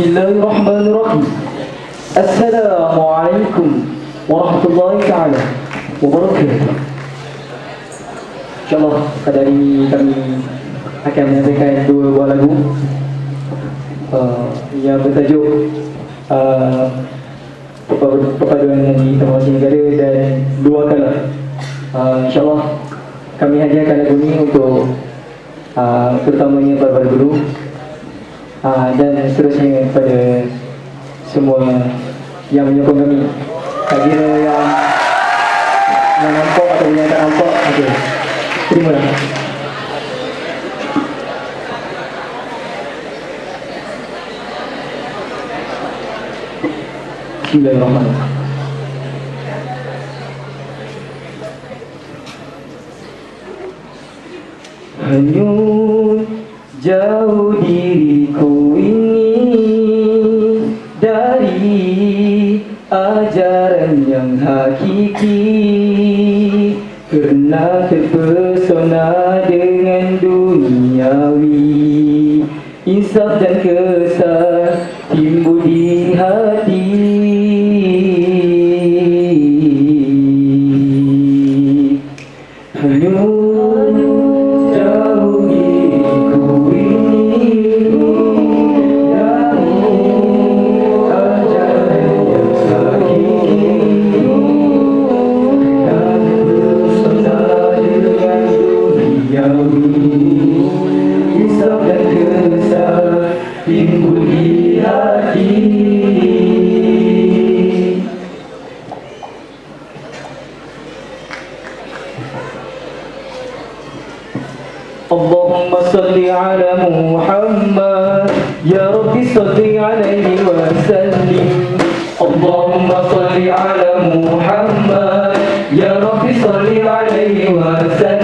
Bismillahirrahmanirrahim. Assalamualaikum warahmatullahi taala wabarakatuh. InsyaAllah pada hari ini kami akan menyampaikan dua buah lagu uh, yang bertajuk uh, perpaduan nyanyi Tamasya Negara dan dua kala. Uh, InsyaAllah kami hadiahkan lagu ini untuk uh, terutamanya para-para guru uh, dan seterusnya kepada semua yang menyokong kami. Tak kira yang yang nampak atau yang tak nampak, okay. terima lah. Bismillahirrahmanirrahim. Hanyut jauh diriku ajaran yang hakiki. Kerana terpesona dengan duniawi. Insaf dan عليه وسلم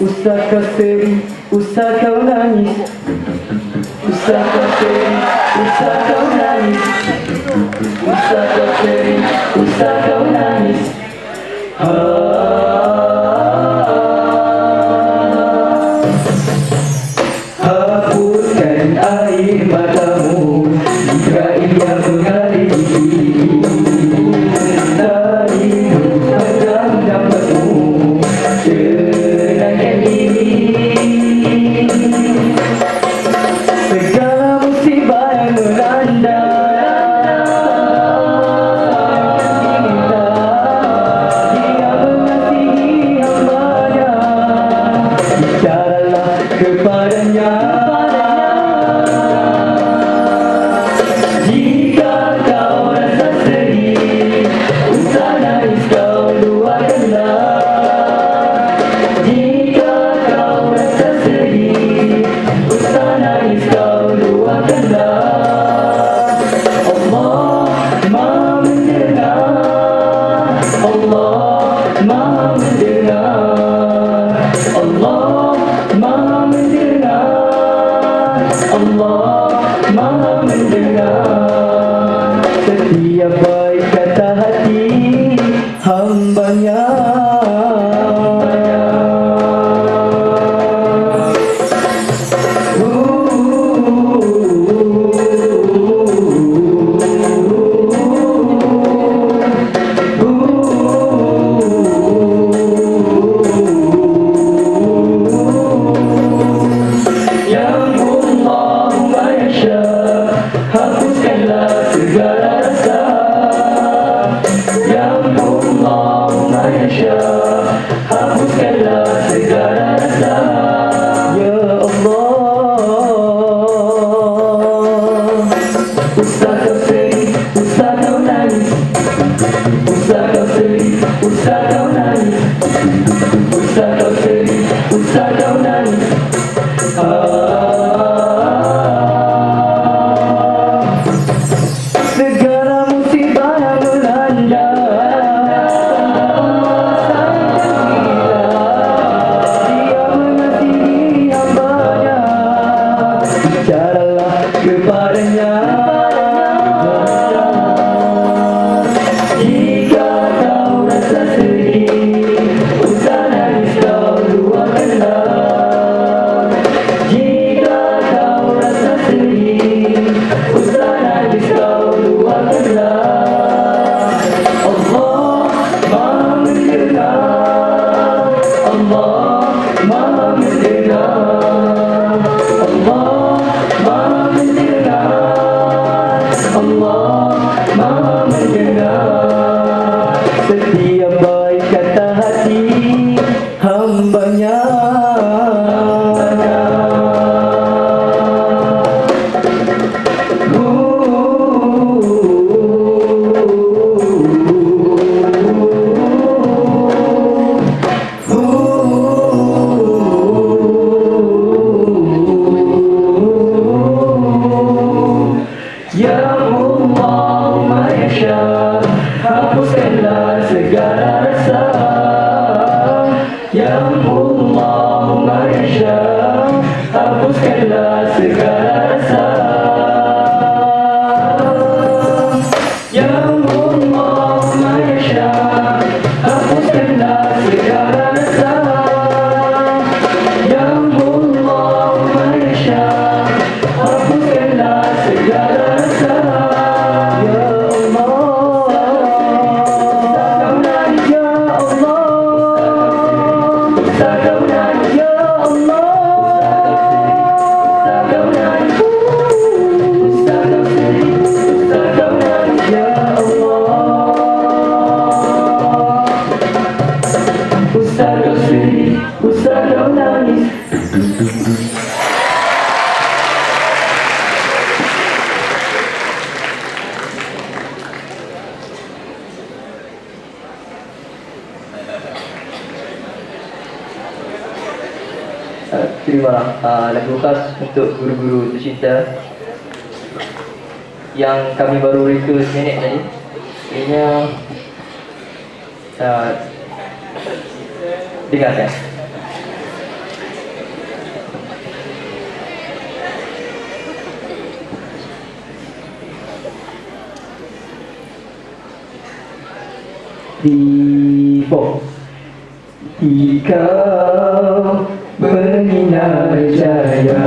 Usakaseri, usakaunani Usakaseri, usakaunani Usakaseri, usakaunani Ah. Eh, terima uh, lagu khas untuk guru-guru tercinta Yang kami baru reka seminit tadi. Ianya uh, Dengarkan. Di Bok Ikau bersinar jaya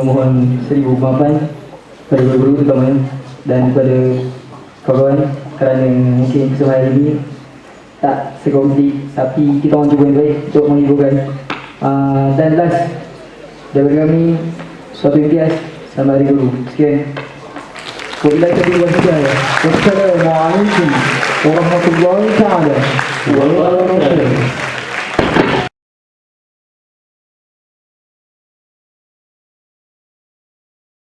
Memohon seribu maafan Kepada guru-guru terutamanya Dan kepada kawan-kawan Kerana mungkin kesempatan hari ini Tak sekomplit Tapi kita orang cuba yang baik Untuk menghiburkan uh, Dan last Daripada kami Suatu impias Selamat Hari Guru Sekian Wabillahi taufiq wal hidayah. Wassalamu alaikum warahmatullahi taala wabarakatuh.